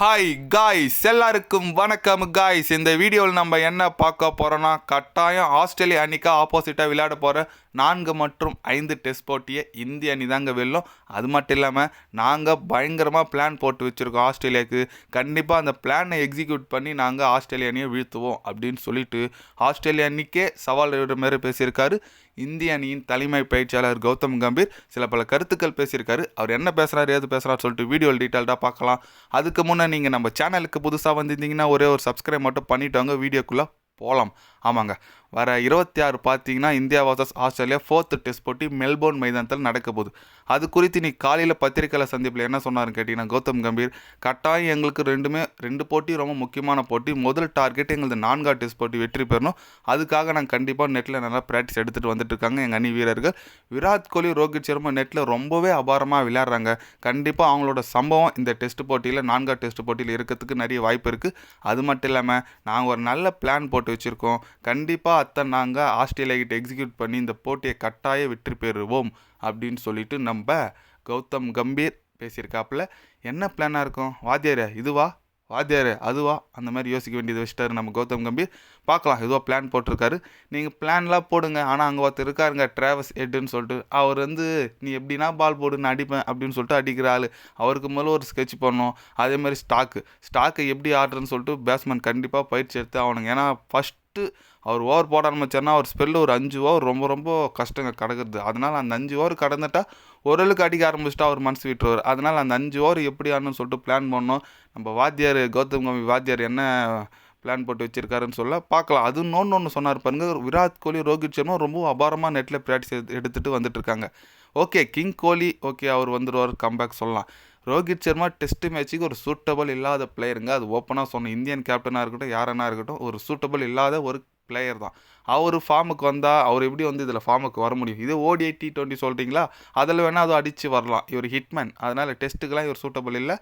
Hi guys எல்லாருக்கும் வணக்கம் guys இந்த வீடியோவில் நம்ம என்ன பார்க்க போகிறோன்னா கட்டாயம் ஆஸ்திரேலியா அணிக்கா ஆப்போசிட்டாக விளையாட போகிற நான்கு மற்றும் ஐந்து டெஸ்ட் போட்டியை இந்திய அணி தாங்க வெல்லும். அது மட்டும் இல்லாமல் நாங்கள் பயங்கரமாக பிளான் போட்டு வச்சுருக்கோம் ஆஸ்திரேலியாவுக்கு. கண்டிப்பாக அந்த பிளானை எக்ஸிக்யூட் பண்ணி நாங்கள் ஆஸ்திரேலிய அணியை வீழ்த்துவோம் அப்படின்னு சொல்லிட்டு ஆஸ்திரேலிய அணிக்கே சவால் விடுற மாதிரி பேசியிருக்காரு. இந்திய அணியின் தலைமை பயிற்சியாளர் கௌதம் கம்பீர் சில பல கருத்துக்கள் பேசியிருக்காரு. அவர் என்ன பேசுகிறாரு ஏது பேசுகிறாரு சொல்லிட்டு வீடியோ டீட்டெயில்டாக பார்க்கலாம். அதுக்கு முன்னே நீங்கள் நம்ம சேனலுக்கு புதுசாக வந்திருந்தீங்கன்னா ஒரே ஒரு சப்ஸ்கிரைப் மட்டும் பண்ணிட்டோங்க வீடியோக்குள்ளே போகலாம் ஆமாங்க. வர இருபத்தி ஆறு பார்த்தீங்கன்னா India versus Australia fourth test போட்டி மெல்போர்ன் மைதானத்தில் நடக்க போகுது. அது குறித்து நீ காலையில் பத்திரிக்கையில் சந்திப்பில் என்ன சொன்னாருன்னு கேட்டிங்கன்னா கௌதம் கம்பீர் கட்டாயம் எங்களுக்கு ரெண்டுமே ரெண்டு போட்டி ரொம்ப முக்கியமான போட்டி. முதல் டார்கெட் எங்களது நான்கா டெஸ்ட் போட்டி வெற்றி பெறணும். அதுக்காக நாங்கள் கண்டிப்பாக நெட்டில் நல்லா ப்ராக்டிஸ் எடுத்துகிட்டு வந்துட்டு இருக்காங்க எங்கள் அணி வீரர்கள். விராட் கோலி ரோஹித் சர்மா நெட்டில் ரொம்பவே அபாரமாக விளையாடுறாங்க. கண்டிப்பாக அவங்களோட சம்பவம் இந்த டெஸ்ட் போட்டியில் நான்கா டெஸ்ட் போட்டியில் இருக்கிறதுக்கு நிறைய வாய்ப்பு இருக்குது அது மட்டும் இல்லாமல் நாங்கள் ஒரு நல்ல பிளான் போட்டு வச்சுருக்கோம். கண்டிப்பாக அத்தை நாங்கள் ஆஸ்திரேலியா கிட்ட எக்ஸிக்யூட் பண்ணி இந்த போட்டியை கட்டாய வெற்றி பெறுவோம் அப்படின்னு சொல்லிட்டு நம்ம கௌதம் கம்பீர் பேசியிருக்காப்புல. என்ன பிளானாக இருக்கும்? வாத்தியார் இதுவா? வாத்தியார் அதுவா? அந்த மாதிரி யோசிக்க வேண்டியது வச்சுட்டாரு நம்ம கௌதம் கம்பீர். பார்க்கலாம் இதுவாக பிளான் போட்டிருக்காரு. நீங்கள் பிளான்லாம் போடுங்க. ஆனால் அங்கே ஒருத்தர் இருக்காருங்க ட்ராவல்ஸ் ஹெட்டுன்னு சொல்லிட்டு. அவர் வந்து நீ எப்படின்னா பால் போடு நான் அடிப்பேன் அப்படின்னு சொல்லிட்டு அடிக்கிற ஆள். அவருக்கு முதல்ல ஒரு ஸ்கெட்ச் பண்ணோம் அதே மாதிரி ஸ்டாக்கு ஸ்டாக்கை எப்படி ஆடுறன்னு சொல்லிட்டு பேட்ஸ்மேன் கண்டிப்பாக பயிற்சி எடுத்து ஆகணுங்க ஏன்னா ஃபஸ்ட்டு அவர் ஓவர் போட ஆரம்பிச்சார்னா அவர் ஸ்பெல்லில் ஒரு அஞ்சு ஓவர் ரொம்ப ரொம்ப கஷ்டங்க கடக்கிறது. அதனால் அந்த அஞ்சு ஓவர் கடந்துட்டா ஓரளவுக்கு அடிக்க ஆரம்பிச்சிட்டா அவர் மனசு விட்டுருவார். அதனால் அந்த அஞ்சு ஓவர் எப்படி ஆடணும்னு சொல்லிட்டு பிளான் பண்ணோம். நம்ம வாத்தியார் கௌதம் கம்பி வாத்தியார் என்ன பிளான் போட்டு வச்சிருக்காருன்னு சொல்ல பார்க்கலாம். அது இன்னொன்று ஒன்று சொன்னார் பாருங்க விராட் கோலி ரோஹித் சர்மா ரொம்ப அபாரமாக நெட்டில் ப்ராக்டிஸ் எடுத்துகிட்டு வந்துட்டு இருக்காங்க. ஓகே கிங் கோலி ஓகே அவர் வந்துடுவார் கம்பேக் சொல்லலாம். ரோஹித் சர்மா டெஸ்ட் மேட்ச்சுக்கு ஒரு சூட்டபிள் இல்லாத பிளேயருங்க அது ஓப்பனாக சொன்ன இந்தியன் கேப்டனாக இருக்கட்டும் யாரனா இருக்கட்டும் ஒரு சூட்டபிள் இல்லாத ஒரு பிளேயர் தான். அவர் ஃபார்முக்கு வந்தால் அவர் எப்படி வந்து இதில் ஃபார்முக்கு வர முடியும்? இது ஓடிஐ டி டுவெண்ட்டி சொல்கிறீங்களா அதில் வேணால் அது அடித்து வரலாம். இவர் ஹிட்மேன் அதனால் டெஸ்ட்டுக்கெலாம் இவர் சூட்டபிள் இல்லை.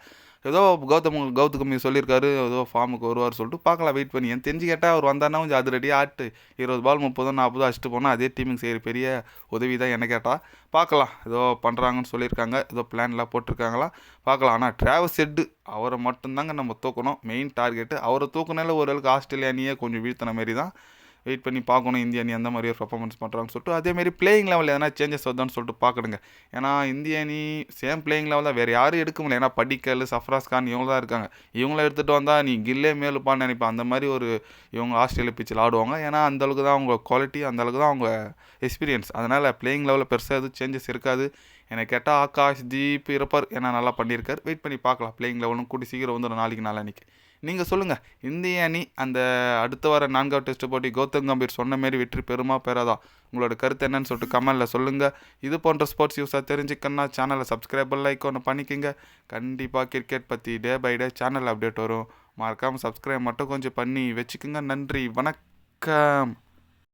ஏதோ கௌதம் கௌதம் சொல்லியிருக்காரு. ஏதோ ஃபார்முக்கு வருவார் சொல்லிட்டு பார்க்கலாம் வெயிட் பண்ணி. என் தெரிஞ்சு கேட்டால் அவர் வந்தார்னா கொஞ்சம் அது ரெடியாக ஆட்டு. இருபது பால் முப்பதோ நாற்பதோ அடிச்சுட்டு போனால் அதே டீமுக்கு செய்கிற பெரிய உதவி தான் என்ன கேட்டால் பார்க்கலாம். ஏதோ பண்ணுறாங்கன்னு சொல்லியிருக்காங்க. ஏதோ பிளான்லாம் போட்டிருக்காங்களா? பார்க்கலாம். ஆனால் ட்ராவல் செட்டு அவரை மட்டும்தாங்க நம்ம தூக்கணும். மெயின் டார்கெட்டு அவரை தூக்கினால ஓரளவுக்கு ஆஸ்திரேலியா அணியே கொஞ்சம் வீழ்த்தின மாரி தான் வெயிட் பண்ணி பார்க்கணும். இந்திய அணி அந்த மாதிரி ஒரு பர்ஃபார்மன்ஸ் பண்ணுறாங்கன்னு சொல்லிட்டு அதேமாரி பிளேயிங் லெவலில் எதனா சேஞ்சஸ் வருதான்னு சொல்லிட்டு பார்க்கணுங்க. ஏன்னா இந்திய அணி சேம் பிளேயிங் லெவலில் வேறு யாரும் எடுக்க முடியல. ஏன்னா படிக்கல் சஃப்ராஸ் கான் இவங்க தான் இருக்காங்க. இவங்கள எடுத்துகிட்டு வந்தால் நீ கில்லே மேலுப்பான்னு நினைப்பேன். அந்த மாதிரி ஒரு இவங்க ஆஸ்திரேலியா பிச்சில் ஆடுவாங்க. ஏன்னா அந்தளவுக்கு தான் அவங்க குவாலிட்டி அந்தளவுக்கு தான் அவங்க எக்ஸ்பீரியன்ஸ் அதனால் பிளேயிங் லெவலில் பெருசாக எதுவும் சேஞ்சஸ் இருக்காது. என்னை கேட்டால் ஆகாஷ் தீப் இருப்பார். ஏன்னா நல்லா பண்ணியிருக்கார். வெயிட் பண்ணி பார்க்கலாம். பிளேயிங் லெவலும் கூட்டி சீக்கிரம் வந்துடும் நாளைக்கு நாளானிக்கு நீங்கள் சொல்லுங்கள் இந்திய அணி அந்த அடுத்த வர நான்காவது டெஸ்ட் போட்டி கௌதம் கம்பீர் சொன்ன மாரி வெற்றி பெறுமா பெறாதா? உங்களோட கருத்து என்னன்னு சொல்லிட்டு கமெண்டில் சொல்லுங்கள் இது போன்ற ஸ்போர்ட்ஸ் யூஸாக தெரிஞ்சுக்கன்னா சேனலை சப்ஸ்கிரைப் லைக் ஒன்று பண்ணிக்கோங்க. கண்டிப்பாக கிரிக்கெட் பற்றி day by day channel update வரும். மறக்காமல் சப்ஸ்கிரைப் மட்டும் கொஞ்சம் பண்ணி வச்சுக்கோங்க. நன்றி. வணக்கம்.